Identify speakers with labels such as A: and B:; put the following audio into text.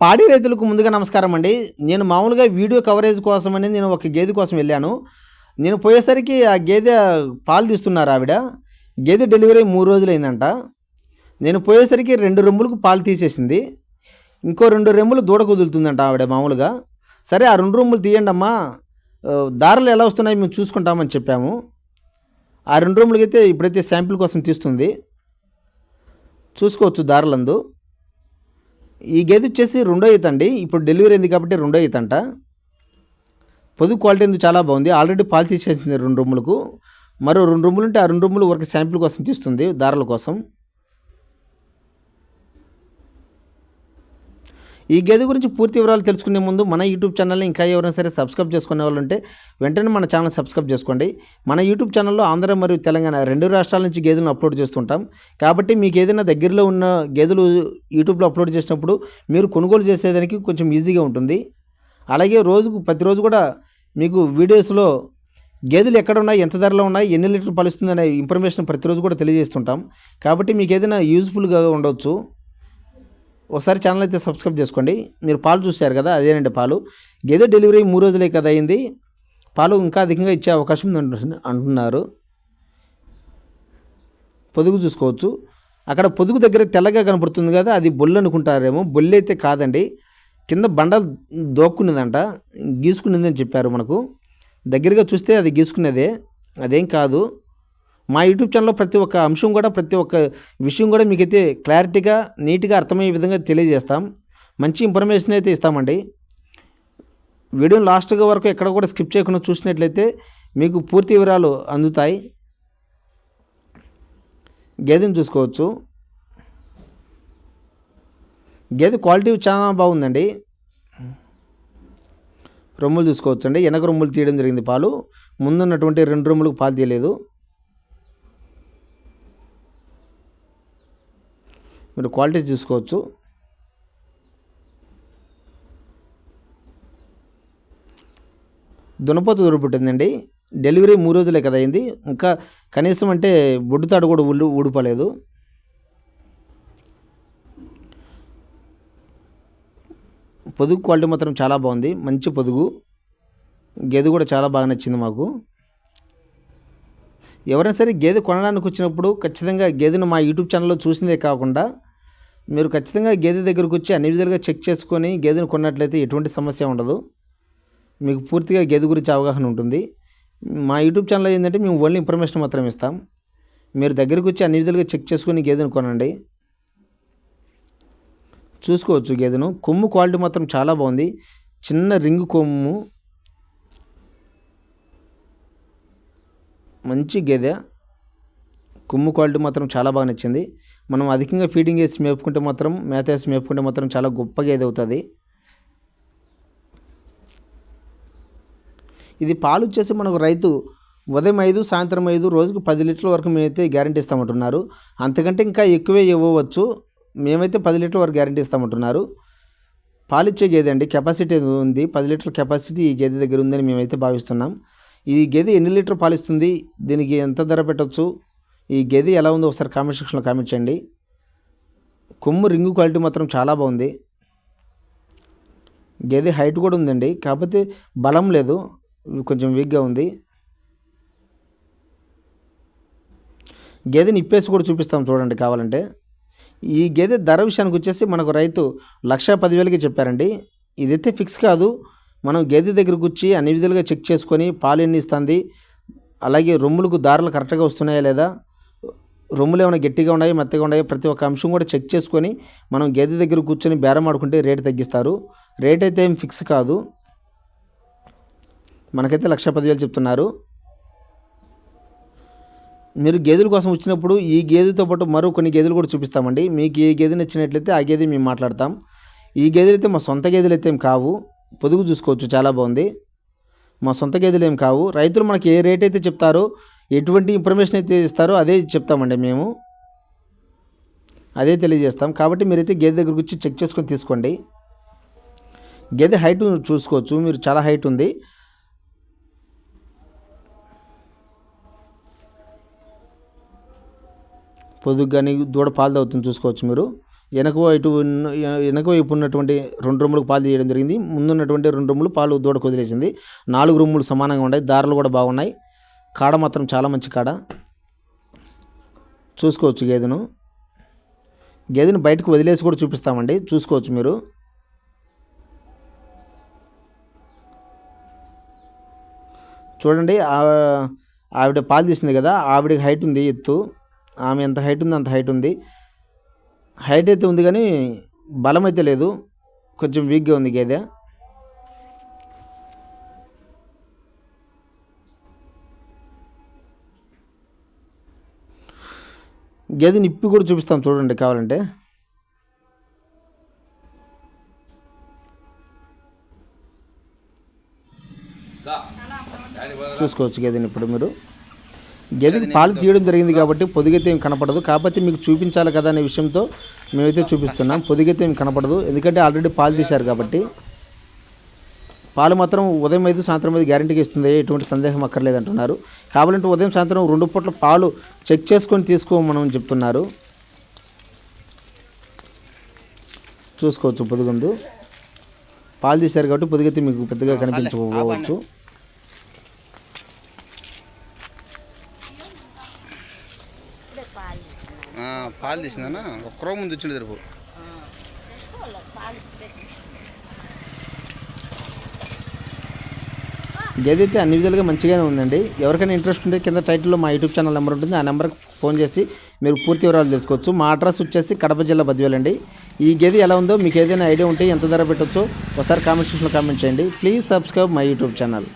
A: పాడి రైతులకు ముందుగా నమస్కారం అండి. నేను మామూలుగా వీడియో కవరేజ్ కోసమని నేను ఒక గేదె కోసం వెళ్ళాను. నేను పోయేసరికి ఆ గేదె పాలు తీస్తున్నారు ఆవిడ. గేదె డెలివరీ మూడు రోజులైందంట. నేను పోయేసరికి రెండు రొమ్ములకు పాలు తీసేసింది. ఇంకో రెండు రెమ్ములు దూడ కుదులుతుందంట ఆవిడ మామూలుగా. సరే ఆ రెండు రొమ్ములు తీయండి అమ్మా దారులు ఎలా వస్తున్నాయి మేము చూసుకుంటామని చెప్పాము. ఆ రెండు రొమ్ములకి అయితే ఇప్పుడైతే శాంపిల్ కోసం తీస్తుంది. చూసుకోవచ్చు దారులందు. ఈ గేదె వచ్చేసి రెండో ఈత అండి. ఇప్పుడు డెలివరీ అయింది కాబట్టి రెండో ఈత అంట. క్వాలిటీ ఎందుకు చాలా బాగుంది. ఆల్రెడీ పాలు తీసేసింది రెండు రూములకు. మరో రెండు రూములు ఉంటే ఆ రెండు రూములు వరకు శాంపిల్ కోసం తీస్తుంది దారాల కోసం. ఈ గేదె గురించి పూర్తి వివరాలు తెలుసుకునే ముందు మన యూట్యూబ్ ఛానల్ని ఇంకా ఎవరైనా సరే సబ్స్క్రైబ్ చేసుకునే వాళ్ళు ఉంటే వెంటనే మన ఛానల్ సబ్స్క్రైబ్ చేసుకోండి. మన యూట్యూబ్ ఛానల్లో ఆంధ్ర మరియు తెలంగాణ రెండు రాష్ట్రాల నుంచి గేదెలను అప్లోడ్ చేస్తుంటాం. కాబట్టి మీకు ఏదైనా దగ్గరలో ఉన్న గేదెలు యూట్యూబ్లో అప్లోడ్ చేసినప్పుడు మీరు కొనుగోలు చేసేదానికి కొంచెం ఈజీగా ఉంటుంది. అలాగే రోజుకు ప్రతిరోజు కూడా మీకు వీడియోస్లో గేదెలు ఎక్కడ ఉన్నాయి ఎంత ధరలో ఉన్నాయి ఎన్ని లీటర్లు పలుస్తుంది అనే ఇన్ఫర్మేషన్ ప్రతిరోజు కూడా తెలియజేస్తుంటాం. కాబట్టి మీకు ఏదైనా యూజ్ఫుల్గా ఉండవచ్చు ఒకసారి ఛానల్ అయితే సబ్స్క్రైబ్ చేసుకోండి. మీరు పాలు చూశారు కదా అదేనండి పాలు. గేదె డెలివరీ మూడు రోజులే కదా అయింది. పాలు ఇంకా అధికంగా ఇచ్చే అవకాశం ఉంది అంటున్నారు. పొదుగు చూసుకోవచ్చు. అక్కడ పొదుగు దగ్గర తెల్లగా కనపడుతుంది కదా అది బొల్లు అనుకుంటారేమో. బొల్లు అయితే కాదండి. కింద బండ దోక్కున్నదంట గీసుకున్నదని చెప్పారు మనకు. దగ్గరగా చూస్తే అది గీసుకునేదే అదేం కాదు. మా యూట్యూబ్ ఛానల్లో ప్రతి ఒక్క అంశం కూడా ప్రతి ఒక్క విషయం కూడా మీకైతే క్లారిటీగా నీట్గా అర్థమయ్యే విధంగా తెలియజేస్తాం. మంచి ఇన్ఫర్మేషన్ అయితే ఇస్తామండి. వీడియో లాస్ట్గా వరకు ఎక్కడ కూడా స్కిప్ చేయకుండా చూసినట్లయితే మీకు పూర్తి వివరాలు అందుతాయి. గేదెని చూసుకోవచ్చు. గేదె క్వాలిటీ చాలా బాగుందండి. రొమ్ములు చూసుకోవచ్చండి. వెనక రొమ్ములు తీయడం జరిగింది పాలు. ముందున్నటువంటి రెండు రొమ్ములకు పాలు తీయలేదు. మీరు క్వాలిటీ చూసుకోవచ్చు. దునపోతు దొరుకుతుందండి డెలివరీ మూడు రోజులే కదా అయింది. ఇంకా కనీసం అంటే బొడ్డుతాడు కూడా ఊళ్ళు ఊడిపోలేదు. పొదుగు క్వాలిటీ మాత్రం చాలా బాగుంది. మంచి పొదుగు. గేదె కూడా చాలా బాగా నచ్చింది మాకు. ఎవరైనా సరే గేదె కొనడానికి వచ్చినప్పుడు ఖచ్చితంగా గేదెను మా యూట్యూబ్ ఛానల్లో చూసిందే కాకుండా మీరు ఖచ్చితంగా గేదె దగ్గరకు వచ్చి అన్ని విధాలుగా చెక్ చేసుకొని గేదెను కొన్నట్లయితే ఎటువంటి సమస్య ఉండదు. మీకు పూర్తిగా గేదె గురించి అవగాహన ఉంటుంది. మా యూట్యూబ్ ఛానల్ ఏంటంటే మేము ఓన్లీ ఇన్ఫర్మేషన్ మాత్రం ఇస్తాం. మీరు దగ్గరకు వచ్చి అన్ని విధాలుగా చెక్ చేసుకొని గేదెను కొనండి. చూసుకోవచ్చు గేదెను. కొమ్ము క్వాలిటీ మాత్రం చాలా బాగుంది. చిన్న రింగు కొమ్ము. మంచి గేదె. కొమ్ము క్వాలిటీ మాత్రం చాలా బాగా నచ్చింది. మనం అధికంగా ఫీడింగ్ వేసి మేపుకుంటే మాత్రం మేత వేసి మేపుకుంటే మాత్రం చాలా గొప్ప గేదె అవుతుంది ఇది పాలు వచ్చేసి మనకు రైతు ఉదయం ఐదు సాయంత్రం ఐదు రోజుకు పది లీటర్ల వరకు మేమైతే గ్యారంటీ ఇస్తామంటున్నారు. అంతకంటే ఇంకా ఎక్కువే ఇవ్వవచ్చు. మేమైతే పది లీటర్ల వరకు గ్యారంటీ ఇస్తామంటున్నారు. పాలిచ్చే గేదె అండి కెపాసిటీ ఉంది. పది లీటర్ల కెపాసిటీ ఈ గేదె దగ్గర ఉందని మేమైతే భావిస్తున్నాం. ఈ గేదె ఎన్ని లీటర్ పాలిస్తుంది? దీనికి ఎంత ధర పెట్టవచ్చు ఈ గేదె ఎలా ఉందో ఒకసారి కామెంట్ సెక్షన్లో కామెంట్ చేయండి. కొమ్ము రింగు క్వాలిటీ మాత్రం చాలా బాగుంది. గేదె హైట్ కూడా ఉందండి. కాకపోతే బలం లేదు. కొంచెం వీక్గా ఉంది. గేదెని ఇప్పేసి కూడా చూపిస్తాం చూడండి కావాలంటే. ఈ గేదె ధర విషయానికి వచ్చేసి మనకు రైతు లక్ష పదివేలకి చెప్పారండి. ఇదైతే ఫిక్స్ కాదు. మనం గేదె దగ్గరకు వచ్చి అన్ని విధాలుగా చెక్ చేసుకొని పాలు ఎన్ని ఇస్తుంది అలాగే రొమ్ములకు దారులు కరెక్ట్గా వస్తున్నాయా లేదా రొమ్ములు ఏమైనా గట్టిగా ఉన్నాయి మెత్తగా ఉన్నాయి ప్రతి ఒక్క అంశం కూడా చెక్ చేసుకొని మనం గేదె దగ్గర కూర్చొని బేరం ఆడుకుంటే రేటు తగ్గిస్తారు. రేట్ అయితే ఏం ఫిక్స్ కాదు. మనకైతే లక్ష పదివేలు చెప్తున్నారు. మీరు గేదెల కోసం వచ్చినప్పుడు ఈ గేదెతో పాటు మరో కొన్ని గేదెలు కూడా చూపిస్తామండి. మీకు ఏ గేదె నచ్చినట్లయితే ఆ గేదె మేము మాట్లాడతాం. ఈ గేదెలు అయితే మా సొంత గేదెలు అయితే ఏం కావు. పొదుగు చూసుకోవచ్చు చాలా బాగుంది. మా సొంత గేదెలు ఏం కావు. రైతులు మనకి ఏ రేట్ అయితే చెప్తారో ఎటువంటి ఇన్ఫర్మేషన్ అయితే ఇస్తారో అదే చెప్తామండి మేము. అదే తెలియజేస్తాం. కాబట్టి మీరైతే గేదె దగ్గరకు వచ్చి చెక్ చేసుకొని తీసుకోండి. గేదె హైట్ చూసుకోవచ్చు. మీరు చాలా హైట్ ఉంది. పొదుగు కానీ దూడ పాలు తాగుతుంది చూసుకోవచ్చు మీరు. వెనక వైపు వెనక వైపు ఉన్నటువంటి రెండు రొమ్ములకు పాలు తీయడం జరిగింది. ముందున్నటువంటి రెండు రొమ్ములు పాలు దూడకు వదిలేసింది. నాలుగు రొమ్ములు సమానంగా ఉన్నాయి. దారులు కూడా బాగున్నాయి. కాడ మాత్రం చాలా మంచి కాడ. చూసుకోవచ్చు గేదెను. గేదెను బయటకు వదిలేసి కూడా చూపిస్తామండి. చూసుకోవచ్చు మీరు. చూడండి ఆ- ఆవిడ పాలు తీసింది కదా ఆవిడకి హైట్ ఉంది ఎత్తు. ఆమె ఎంత హైట్ ఉంది అంత హైట్ ఉంది. హైట్ అయితే ఉంది కానీ బలం అయితే లేదు. కొంచెం వీక్గా ఉంది గేదె. గేదెని ఇప్పి కూడా చూపిస్తాం చూడండి కావాలంటే. చూసుకోవచ్చు గేదెని ఇప్పుడు మీరు. గేదెకి పాలు తీయడం జరిగింది కాబట్టి పొదిగైతే ఏం కనపడదు. కాకపోతే మీకు చూపించాలి కదా అనే విషయంతో మేమైతే చూపిస్తున్నాం. పొదిగైతే ఏం కనపడదు. ఎందుకంటే ఆల్రెడీ పాలు తీశారు కాబట్టి. పాలు మాత్రం ఉదయం ఐదు సాయంత్రం ఐదు గ్యారంటీగా ఇస్తుంది. ఎటువంటి సందేహం అక్కర్లేదు అంటున్నారు కావాలంటే ఉదయం సాయంత్రం రెండు పూట్ల పాలు చెక్ చేసుకొని తీసుకోమని చెప్తున్నారు. చూసుకోవచ్చు పొదుగుందు. పాలు తీశారు కాబట్టి పొదిగైతే మీకు పెద్దగా కనిపించకపోవచ్చు.
B: ఆ, పాలు తీసిందనా ఒక్కరో ముందు తెరుపు
A: గేదె అయితే అన్ని విధాలుగా మంచిగానే ఉందండి. ఎవరికైనా ఇంట్రెస్ట్ ఉంటే కింద టైటిల్లో మా యూట్యూబ్ ఛానల్ నెంబర్ ఉంటుంది. ఆ నెంబర్కి ఫోన్ చేసి మీరు పూర్తి వివరాలు తెలుసుకోవచ్చు. మా అడ్రస్ వచ్చేసి కడప జిల్లా బద్వేలండి. ఈ గేదె ఎలా ఉందో మీకు ఏదైనా ఐడియా ఉంటే ఎంత ధర పెట్టొచ్చో ఒకసారి కామెంట్ సెక్షన్లో కామెంట్ చేయండి. Please subscribe my YouTube channel.